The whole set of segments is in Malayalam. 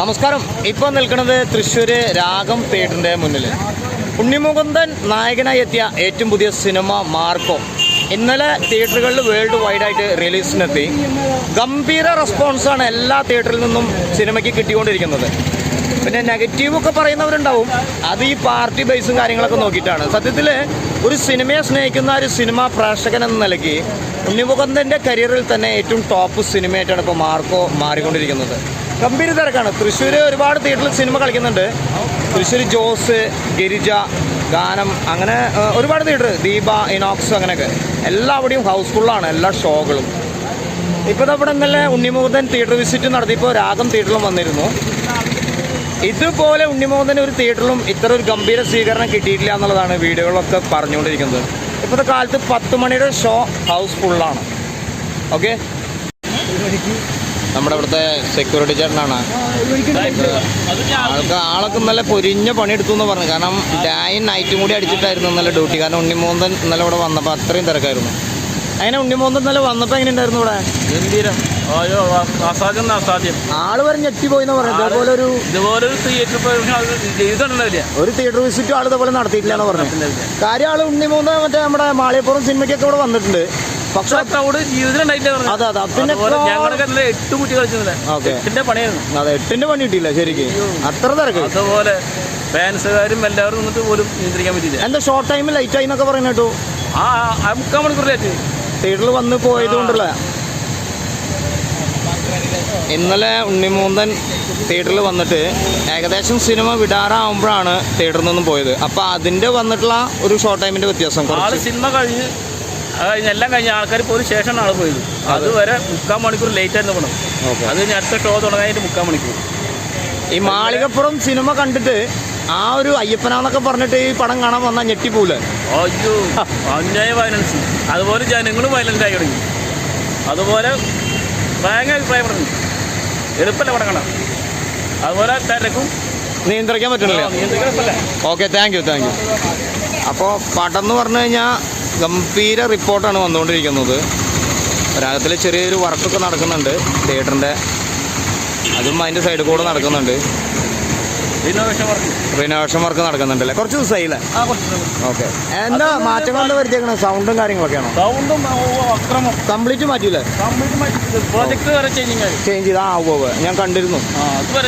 നമസ്കാരം. ഇപ്പോൾ നിൽക്കുന്നത് തൃശ്ശൂർ രാഗം തിയേറ്ററിന്റെ മുന്നിൽ ഉണ്ണിമുകുന്ദൻ നായകനായി എത്തിയ ഏറ്റവും പുതിയ സിനിമ മാർക്കോ. ഇന്നലെ തിയേറ്ററുകളിൽ വേൾഡ് വൈഡ് വൈഡായിട്ട് റിലീസിനെത്തി ഗംഭീര റെസ്പോൺസാണ് എല്ലാ തിയേറ്ററിൽ നിന്നും സിനിമയ്ക്ക് കിട്ടിക്കൊണ്ടിരിക്കുന്നത്. പിന്നെ നെഗറ്റീവ് ഒക്കെ പറയുന്നവരുണ്ടാവും. അത് ഈ പാർട്ടി ബേസും കാര്യങ്ങളൊക്കെ നോക്കിയിട്ടാണ്. സത്യത്തിൽ ഒരു സിനിമയെ സ്നേഹിക്കുന്ന ഒരു സിനിമ പ്രേക്ഷകൻ എന്ന നിലയ്ക്ക് ഉണ്ണിമുകുന്ദന്റെ കരിയറിൽ തന്നെ ഏറ്റവും ടോപ്പ് സിനിമയായിട്ടാണ് ഇപ്പോൾ മാർക്കോ മാറിക്കൊണ്ടിരിക്കുന്നത്. ഗംഭീര തിരക്കാണ്. തൃശ്ശൂർ ഒരുപാട് തിയേറ്ററിൽ സിനിമ കളിക്കുന്നുണ്ട്. തൃശ്ശൂർ ജോസ് ഗിരിജ ഗാനം അങ്ങനെ ഒരുപാട് തിയേറ്റർ ദീപ ഇനോക്സ് അങ്ങനെയൊക്കെ. എല്ലാവിടെയും ഹൗസ്ഫുള്ളാണ് എല്ലാ ഷോകളും. ഇപ്പോൾ നമ്മുടെ ഇന്നലെ ഉണ്ണിമുകുന്ദൻ തിയേറ്റർ വിസിറ്റ് നടത്തിയപ്പോൾ രാഗം തിയേറ്ററിലും വന്നിരുന്നു. ഇതുപോലെ ഉണ്ണിമുകുന്ദന് ഒരു തിയേറ്ററിലും ഇത്ര ഒരു ഗംഭീര സ്വീകരണം കിട്ടിയിട്ടില്ല എന്നുള്ളതാണ് വീഡിയോകളൊക്കെ പറഞ്ഞുകൊണ്ടിരിക്കുന്നത്. ഇപ്പോഴത്തെ കാലത്ത് പത്ത് മണിയുടെ ഷോ ഹൗസ് ഫുള്ളാണ് ഓക്കെ നമ്മുടെ ഇവിടുത്തെ സെക്യൂരിറ്റി ചേട്ടനാണ്. ആൾക്ക് ആളൊക്കെ നല്ല പൊരിഞ്ഞ പണിയെടുത്തു എന്ന് പറഞ്ഞു. കാരണം ഡായും നൈറ്റും കൂടി അടിച്ചിട്ടായിരുന്നു നല്ല ഡ്യൂട്ടി കാരണം ഉണ്ണിമോന്തൻ ഇന്നലെ ഇവിടെ വന്നപ്പോൾ അത്രയും തിരക്കായിരുന്നു. അങ്ങനെ ഉണ്ണിമോന്തൻ ഇന്നലെ വന്നപ്പോൾ എങ്ങനെ ഉണ്ടായിരുന്നു ഇവിടെ? ഗംഭീരം അയ്യോ അസാധ്യം അസാധ്യം ആൾ വരെ ഞെട്ടിപ്പോയി എന്ന് പറഞ്ഞു ഇതേപോലെ ഒരു ഇതുപോലെ ഒരു തിയേറ്റർ ചെയ്തിട്ടുണ്ടാവില്ല. ഒരു തിയേറ്റർ വിസിറ്റ് ആൾ ഇതേപോലെ നടത്തിയിട്ടില്ല എന്ന് പറഞ്ഞു കാര്യം ആൾ ഉണ്ണിമൂന്തൻ മറ്റേ നമ്മുടെ മാളിയപ്പുറം സിനിമയ്ക്കൊക്കെ ഇവിടെ വന്നിട്ടുണ്ട്. പക്ഷെ ക്രൗഡ് ജീവിതത്തിലുണ്ടായിട്ടില്ല അതെ അതെ. ഞങ്ങളൊക്കെ ഇന്നലെ എട്ട് കുട്ടി കളിച്ചിരുന്നില്ല എട്ടിന്റെ പണിയായിരുന്നു. അതെ എട്ടിന്റെ പണി കിട്ടിയില്ല ശരിക്കും. അത്ര തിരക്ക്. അതുപോലെ ഫാൻസുകാരും എല്ലാവരും നിന്നിട്ട് പോലും നിയന്ത്രിക്കാൻ പറ്റില്ല എന്താ ഷോർട്ട് ടൈമിൽ ലൈറ്റ് ആയി എന്നൊക്കെ പറയുന്ന കേട്ടു? ആ മുക്കാൽ മണിക്കൂർ ലേറ്റ് തിയേറ്ററിൽ വന്ന് പോയത് ഇന്നലെ ഉണ്ണിമൂന്തൻ തിയേറ്ററിൽ വന്നിട്ട് ഏകദേശം സിനിമ വിടാറാവുമ്പോഴാണ് തിയേറ്ററിൽ നിന്നും പോയത്. അപ്പൊ അതിന്റെ വന്നിട്ടുള്ള ഒരു ഷോർട്ട് ടൈമിന്റെ വ്യത്യാസം സിനിമ കഴിഞ്ഞ് അത് കഴിഞ്ഞ് എല്ലാം കഴിഞ്ഞ ആൾക്കാർ പോയി ശേഷമാണ് ആൾ പോയത്. അതുവരെ മുക്കാൽ മണിക്കൂർ ലേറ്റ് ആയിരുന്നു പോകണം ഓക്കെ. അത് കഴിഞ്ഞ് അടുത്ത ഷോ തുടങ്ങാനായിട്ട് മുക്കാൽ മണിക്കൂർ. ഈ മാളികപ്പുറം സിനിമ കണ്ടിട്ട് ആ ഒരു അയ്യപ്പനാന്നൊക്കെ പറഞ്ഞിട്ട് ഈ പടം കാണാൻ വന്നാൽ ഞെട്ടിപ്പോലെ അയ്യോ അന്യായ വയലൻസ് അതുപോലെ ജനങ്ങളും വയലന്റ് ആയി തുടങ്ങി. അതുപോലെ ഭയങ്കര അഭിപ്രായം പറഞ്ഞു. എളുപ്പമല്ല പടം കാണാം അതുപോലെ തിരക്കും. നിയന്ത്രിക്കാൻ പറ്റുന്നില്ല okay thank you thank you അപ്പോൾ പടം എന്ന് പറഞ്ഞു കഴിഞ്ഞാൽ ഗംഭീര റിപ്പോർട്ടാണ് വന്നുകൊണ്ടിരിക്കുന്നത്. ഒരാകത്തിൽ ചെറിയൊരു വർക്കൊക്കെ നടക്കുന്നുണ്ട്. തിയേറ്ററിന്റെ അതും അതിന്റെ സൈഡിൽ കൂടെ നടക്കുന്നുണ്ട്. റിനോവേഷൻ വർക്ക് നടക്കുന്നുണ്ട് അല്ലേ? കുറച്ച് ദിവസമായില്ലേ ഓക്കെ. എന്താ മാറ്റങ്ങൾ എന്താ വരുത്തിയേക്കണേ? സൗണ്ടും കാര്യങ്ങളൊക്കെയാണോ സൗണ്ടും അക്രമം. കംപ്ലീറ്റ് മാറ്റിയില്ലേ പ്രോജക്റ്റ് വരെ ചേഞ്ചിങ് ആയി. ചേഞ്ച് ചെയ്ത് ആ ഉവ്വ് ഞാൻ കണ്ടിരുന്നു. ആൾക്കാർ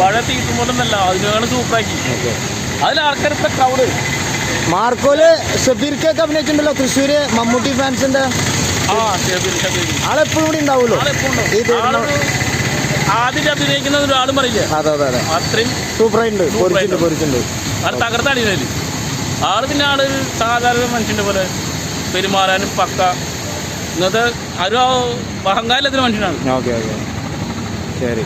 പഴയ തീറ്റും പോലൊന്നല്ല. അതിനാണ് സൂപ്പറാക്കി അതിൽ ആൾക്കാർ ഇപ്പം ക്രൗഡ് മാർക്കോൽ ഷബീർക്കൊക്കെ കേക്ക് അഭിനയിച്ചിട്ടുണ്ടല്ലോ. തൃശ്ശൂര് മമ്മൂട്ടി ഫാൻസിന്റെ. ആളെപ്പോഴും കൂടി ഉണ്ടാവുമല്ലോ? ആദ്യം അഭിനയിക്കുന്ന ഒരാളും പറയില്ലേ. അതെ അതെ അതെ. അത്രയും സൂപ്പറായിട്ടുണ്ട് പൊരിച്ചിട്ടുണ്ട് പൊരിച്ചിട്ടുണ്ട്. ആൾ തകർത്തടിയില്ല ആൾ പിന്നെ ആൾ സാധാരണ മനുഷ്യന്റെ പോലെ പെരുമാറാനും പക്ക. ഇന്നത്തെ ഒരു അഹങ്കാരത്തിന് മനുഷ്യനാണ്. Okay okay. ശരി.